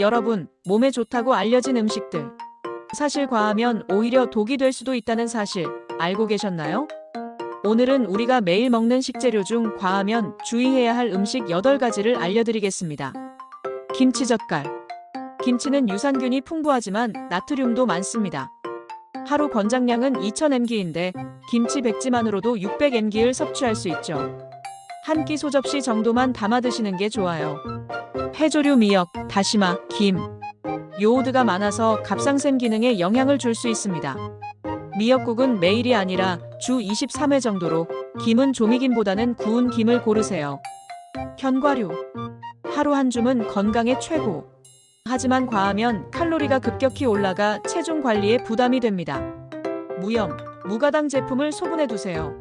여러분, 몸에 좋다고 알려진 음식들. 사실 과하면 오히려 독이 될 수도 있다는 사실 알고 계셨나요? 오늘은 우리가 매일 먹는 식재료 중 과하면 주의해야 할 음식 8가지를 알려드리겠습니다. 김치 젓갈. 김치는 유산균이 풍부하지만 나트륨도 많습니다. 하루 권장량은 2000mg인데 김치 백지만으로도 600mg를 섭취할 수 있죠. 한 끼 소접시 정도만 담아 드시는 게 좋아요. 해조류 미역, 다시마, 김. 요오드가 많아서 갑상샘 기능에 영향을 줄 수 있습니다. 미역국은 매일이 아니라 주 23회 정도로 김은 조미김보다는 구운 김을 고르세요. 견과류. 하루 한 줌은 건강에 최고. 하지만 과하면 칼로리가 급격히 올라가 체중 관리에 부담이 됩니다. 무염, 무가당 제품을 소분해 두세요.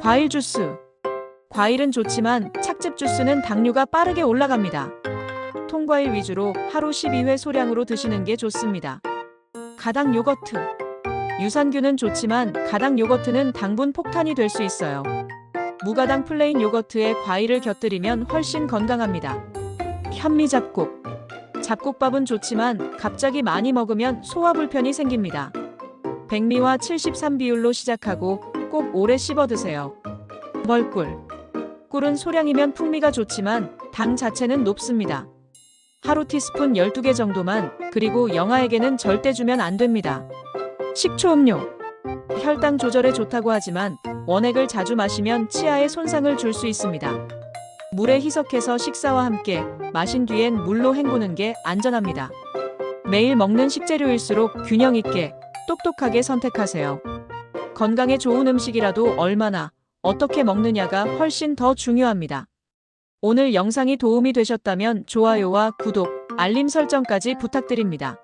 과일 주스. 과일은 좋지만 착즙 주스는 당류가 빠르게 올라갑니다. 통과일 위주로 하루 12회 소량으로 드시는 게 좋습니다. 가당 요거트. 유산균은 좋지만 가당 요거트는 당분 폭탄이 될 수 있어요. 무가당 플레인 요거트에 과일을 곁들이면 훨씬 건강합니다. 현미 잡곡. 잡곡밥은 좋지만 갑자기 많이 먹으면 소화 불편이 생깁니다. 백미와 73 비율로 시작하고 꼭 오래 씹어 드세요. 멀꿀. 꿀은 소량이면 풍미가 좋지만 당 자체는 높습니다. 하루 티스푼 12개 정도만 그리고 영아에게는 절대 주면 안 됩니다. 식초 음료. 혈당 조절에 좋다고 하지만 원액을 자주 마시면 치아에 손상을 줄 수 있습니다. 물에 희석해서 식사와 함께 마신 뒤엔 물로 헹구는 게 안전합니다. 매일 먹는 식재료일수록 균형 있게 똑똑하게 선택하세요. 건강에 좋은 음식이라도 얼마나 어떻게 먹느냐가 훨씬 더 중요합니다. 오늘 영상이 도움이 되셨다면 좋아요와 구독, 알림 설정까지 부탁드립니다.